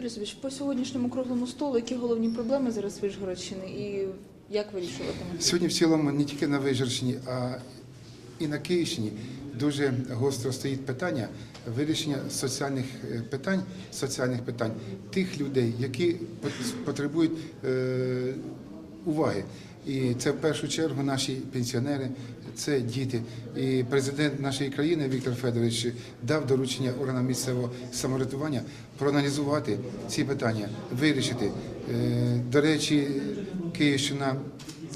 Лісович, по сьогоднішньому круглому столу, які головні проблеми зараз Вишгородщини і як вирішуватиме? Сьогодні в цілому не тільки на Вишгородщині, а і на Київщині дуже гостро стоїть питання вирішення соціальних е, питань, соціальних питань тих людей, які пот- потребують е, уваги. І це в першу чергу наші пенсіонери, це діти. І президент нашої країни Віктор Федорович дав доручення органам місцевого самоврядування проаналізувати ці питання, вирішити. Е, До речі, Київщина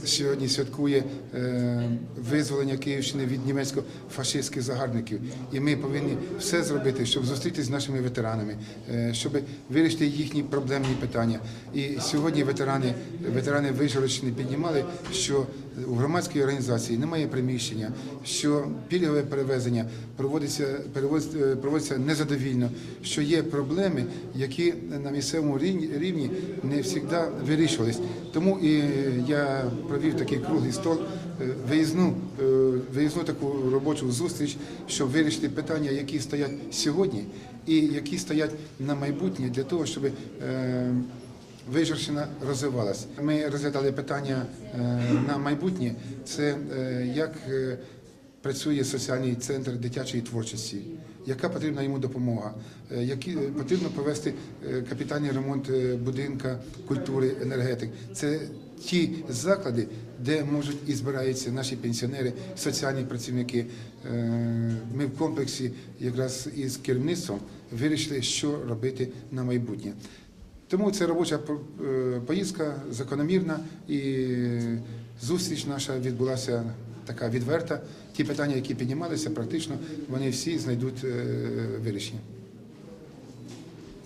сьогодні святкує е, визволення Київщини від німецько-фашистських загарбників. І ми повинні все зробити, щоб зустрітися з нашими ветеранами, е, щоб вирішити їхні проблемні питання. І сьогодні ветерани, ветерани Вижгородщини піднімали, що у громадській організації немає приміщення, що пільгове перевезення проводиться, е, проводиться незадовільно, що є проблеми, які на місцевому рівні, рівні не завжди вирішувались. Тому і я провів такий круглий стол, е, виїзну, е, виїзну таку робочу зустріч, щоб вирішити питання, які стоять сьогодні, і які стоять на майбутнє для того, щоб Вижгородщина розвивалась. Ми розглядали питання е, на майбутнє. Це е, як е, працює соціальний центр дитячої творчості, яка потрібна йому допомога, які потрібно провести капітальний ремонт будинка культури, енергетик. Це ті заклади, де можуть і збираються наші пенсіонери, соціальні працівники. Ми в комплексі якраз із керівництвом вирішили, що робити на майбутнє. Тому це робоча е, поїздка закономірна і зустріч наша відбулася така відверта. Ті питання, які піднімалися, практично вони всі знайдуть е, вирішення.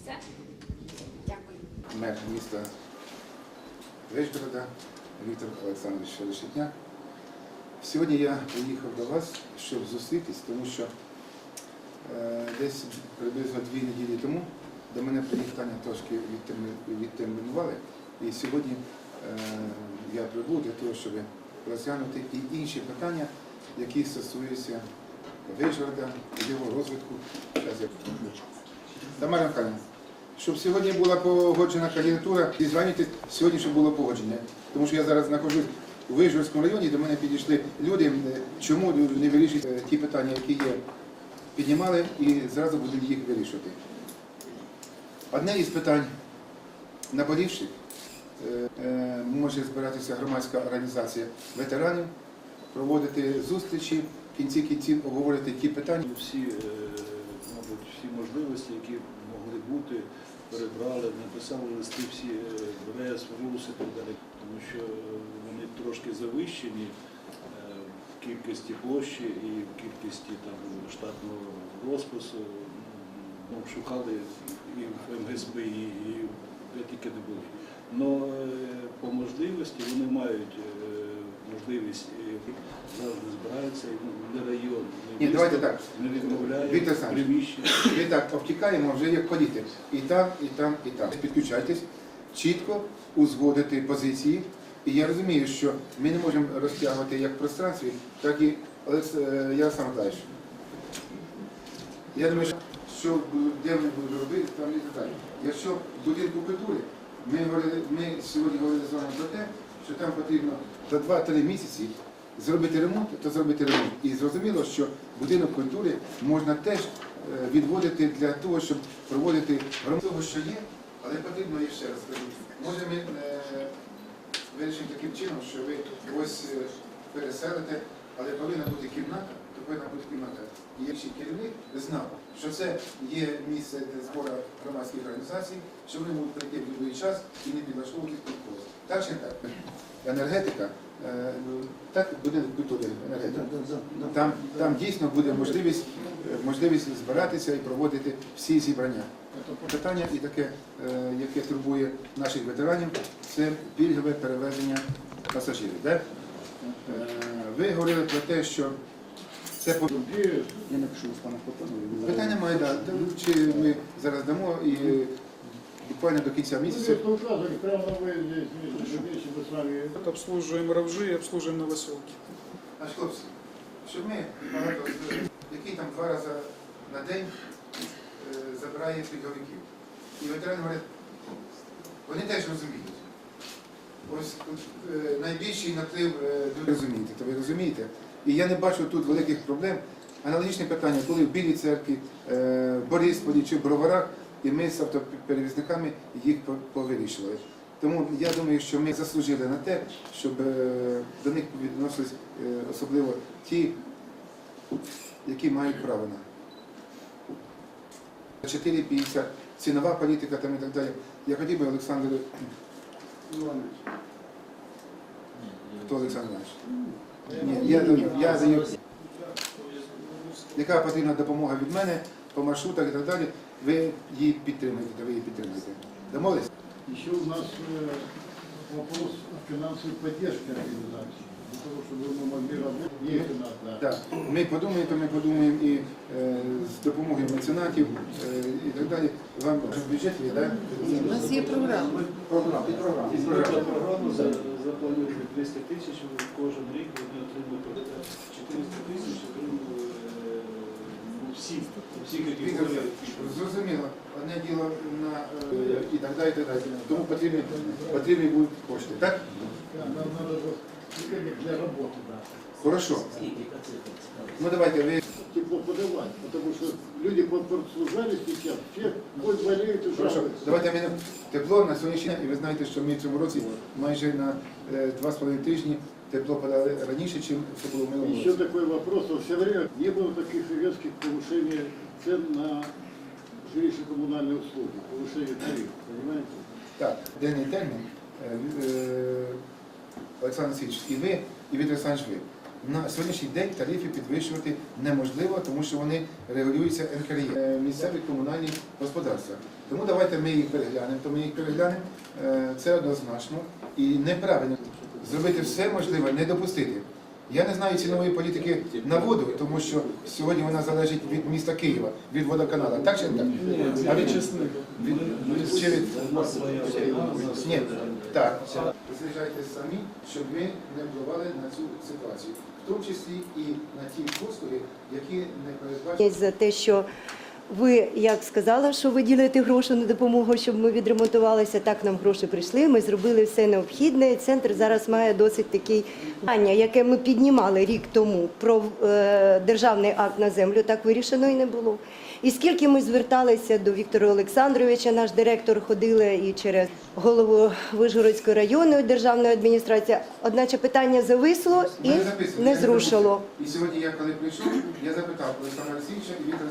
Все? Дякую. Мер міста Вишгорода Віктор Олександрович Решетняк. Сьогодні я приїхав до вас, щоб зустрітись, тому що е, десь приблизно дві неділі тому до мене приїхання трошки відтермінували. І сьогодні е, я прибув для того, щоб розглянути і інші питання, які стосуються Вишгорода, його розвитку. Тамара Михайлівна, щоб сьогодні була погоджена кандидатура, і зверніть сьогодні, щоб було погодження. Тому що я зараз знаходжусь у Вижгородському районі, до мене підійшли люди, чому не вирішують е, ті питання, які є, піднімали і зразу будемо їх вирішувати. Одне із питань наболівших е, е, може збиратися громадська організація ветеранів, проводити зустрічі, в кінці кінців обговорити ті питання. Всі, е, мабуть, всі можливості, які могли бути, перебрали, написали листи всі е, в РУС і так далі, тому що вони трошки завищені в кількості площі і в кількості там, штатного розпису. Ну, шукали і в МГСБ, і, де тільки не були. Но е, по можливості вони мають е, можливість е, завжди збираються ну, не район, не Ні, давайте так. не Віктор Олександрович, приміщення. Ми так обтікаємо вже як політик. І там, і там, і там. Підключайтесь, чітко узгодити позиції. І я розумію, що ми не можемо розтягувати як в пространстві, так і Олекс... е, Ярослав Миколаївич. Я думаю, що де ми будемо робити, там і так далі. Якщо будинку культури, ми, говорили, ми сьогодні говорили з вами про те, що там потрібно за 2-3 місяці зробити ремонт, то зробити ремонт. І зрозуміло, що будинок культури можна теж е, відводити для того, щоб проводити ремонт того, що є, але потрібно, я ще раз скажу, може ми е, вирішимо таким чином, що ви ось е, переселите, але повинна бути кімната, повинна бути кімната. І якщо керівник знав, що це є місце для збору громадських організацій, що вони можуть прийти в будь-який час і не підлаштовуватись під когось. Так чи не так? Енергетика, е, ну, так буде в культурі енергетика. Там, там дійсно буде можливість, е, можливість збиратися і проводити всі зібрання. Питання і таке, е, яке турбує наших ветеранів, це пільгове перевезення пасажирів. Е, Ви говорили про те, що це по- Я напишу з пана Потону. питання має да, чи ми зараз дамо і буквально до кінця місяця. Здесь указывали, прямо на выезде, здесь вместе мы с вами Обслуживаем ровжи и обслуживаем новоселки. Значить, хлопці, щоб ми багато який там два рази на день е, забирає пільговиків. І ветерани говорять, вони теж розуміють. Ось е, найбільший наплив е, ви розумієте, то ви розумієте. І я не бачу тут великих проблем. Аналогічне питання, коли в Білій церкві, е, Борисполі чи в Броварах, і ми з автоперевізниками їх повирішували. Тому я думаю, що ми заслужили на те, щоб е, до них відносились е, особливо ті, які мають право на. 4,50, цінова політика там і так далі. Я хотів би Олександр Іванович. Хто Олександр Іванович? Ні, я я за даю. Яка потрібна допомога від мене по маршрутах і так далі, ви її підтримуєте, ви її підтримуєте. Домовились? Еще у нас э, вопрос финансовой поддержки организации. Для того, могли да. Ми подумаємо, то ми подумаємо і е, з допомогою меценатів е, і так далі. Вам в бюджеті є, так? У нас є програма. Програма. І програма. І програма. програму за- заплануємо 200 тисяч, кожен рік вони отримують 400 тисяч, отримують е, ну, всі, всі Віктор, категорії. зрозуміло, одне діло на е, і так далі, і так далі. Тому потрібні, потрібні будуть кошти. Так? Да, Нам надо вот денег для работы, да. Хорошо. Ну давайте ви. Тепло подавать, потому что люди прослужали сейчас, все боль болеют и Хорошо, жалуются. давайте ми тепло на сьогоднішній день, і ви знаєте, що ми в цьому році майже на е, два з половиною тижні тепло подали раніше, ніж це було в минулому Еще році. такой вопрос. Вот все время не было таких резких повышений цен на жилищно-коммунальные услуги, повышение тарифов, понимаете? Так, денний термін. Е, е, Олександр Січ, і ви, і Віктор Олександрович, ви. На сьогоднішній день тарифи підвищувати неможливо, тому що вони регулюються НКРЄ, е, місцеві комунальні господарства. Тому давайте ми їх переглянемо, то ми їх переглянемо. Е, Це однозначно. І неправильно зробити все можливе, не допустити. Я не знаю цінової політики на воду, тому що сьогодні вона залежить від міста Києва, від водоканала. Так чи не так? А від, від, від, чи від ні, так. Визначайте самі, щоб ми не впливали на цю ситуацію, в тому числі і на ті послуги, які не передбачені. за те, що ви як сказали, що ви ділите гроші на допомогу, щоб ми відремонтувалися. Так нам гроші прийшли. Ми зробили все необхідне. Центр зараз має досить такі питання, яке ми піднімали рік тому про е, державний акт на землю. Так вирішено і не було. І скільки ми зверталися до Віктора Олександровича, наш директор ходили і через голову Вишгородської районної державної адміністрації. Одначе питання зависло і не зрушило. І сьогодні я коли прийшов, я запитав Олександра Васильовича і Віктора,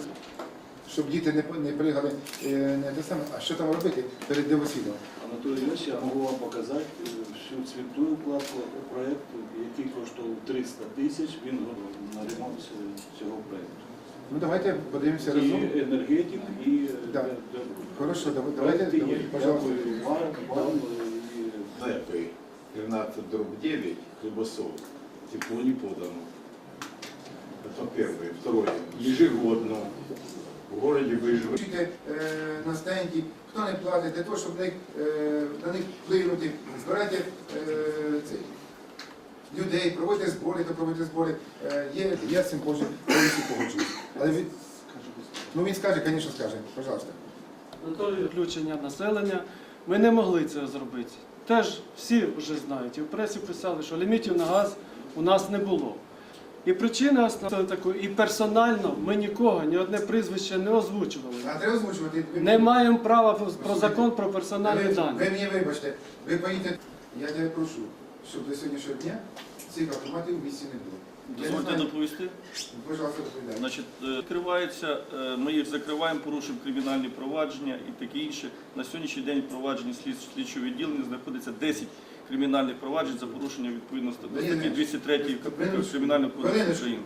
щоб діти не, не пригали, е, не те саме, а що там робити перед дивосвідом. Анатолій Ильич, я можу вам показати е, всю цвітну укладку проєкту, який коштував 300 тисяч, він готовий на ремонт ц- цього проєкту. Ну давайте подивимося разом. І енергетик, і е, Да. де- де- Хорошо, дав- давайте, проєкти є. давайте, пожалуйста. Дякую вам, вам і НЭПы 13 дробь 9 хлебосол. Тепло не подано. Это первое. Второе. Ежегодно в городе Выжгороде Чуйте е, на стенді, хто не платить, для того, щоб них, е, на них вплинути, збирайте е, цей, людей, проводьте збори, то проводьте збори. Е, є, я з цим повністю повністю погоджуюсь. Але він, ну він скаже, звісно, скаже, пожалуйста. Включення населення. Ми не могли цього зробити. Теж всі вже знають. І в пресі писали, що лімітів на газ у нас не було. І причина основна така, і персонально ми нікого, ні одне прізвище не озвучували. А треба озвучувати. Ви- Не маємо права про закон про ви, персональні ви дані. мені вибачте, ви поїдете, я тебе прошу, щоб до сьогоднішнього дня цих автоматів в місті не було. Я не Дозвольте знаю, доповісти. доповідайте. Значить, е, відкривається, е, ми їх закриваємо, порушуємо кримінальні провадження і таке інше. На сьогоднішній день в провадженні слід- слідчого відділення знаходиться 10 кримінальних проваджень за порушення відповідно до статті 203 КПК Кримінального кодексу України.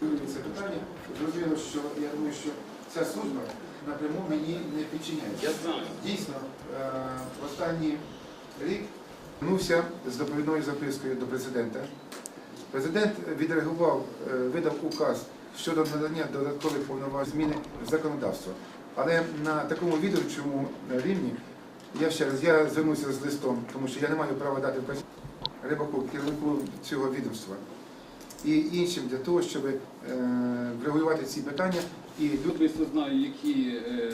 Це питання. Зрозуміло, що я думаю, що ця служба напряму мені не підчиняється. Я знаю. Дійсно, е, останній рік звернувся з доповідною запискою до президента. Президент відреагував, е, видав указ щодо надання додаткових повноважень зміни в законодавство. Але на такому відомчому рівні я ще раз я звернувся з листом, тому що я не маю права дати вказівку Рибаку, керівнику цього відомства і іншим для того, щоб е, врегулювати ці питання і. Особисто знаю, які е,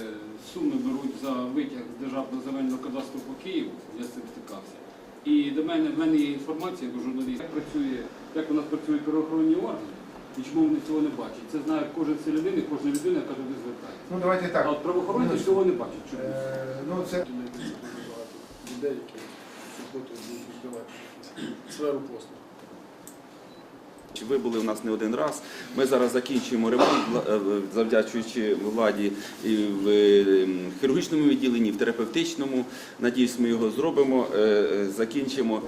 суми беруть за витяг з державного земельного кадастру по Києву, я з цим стикався. І до мене в мене є інформація як у журналіста, як працює, як у нас працюють правоохоронні органи, і чому вони цього не бачать. Це знає кожен селянин і кожна людина, яка туди звертається. Ну давайте А от правоохоронці цього не бачать. Чому? Е, Ну це Людей, які будуть відкривати сферу послуг. Ви були у нас не один раз. Ми зараз закінчуємо ремонт, е, завдячуючи владі і в е, хірургічному відділенні, і в терапевтичному. Надіюсь, ми його зробимо, е, е, закінчимо.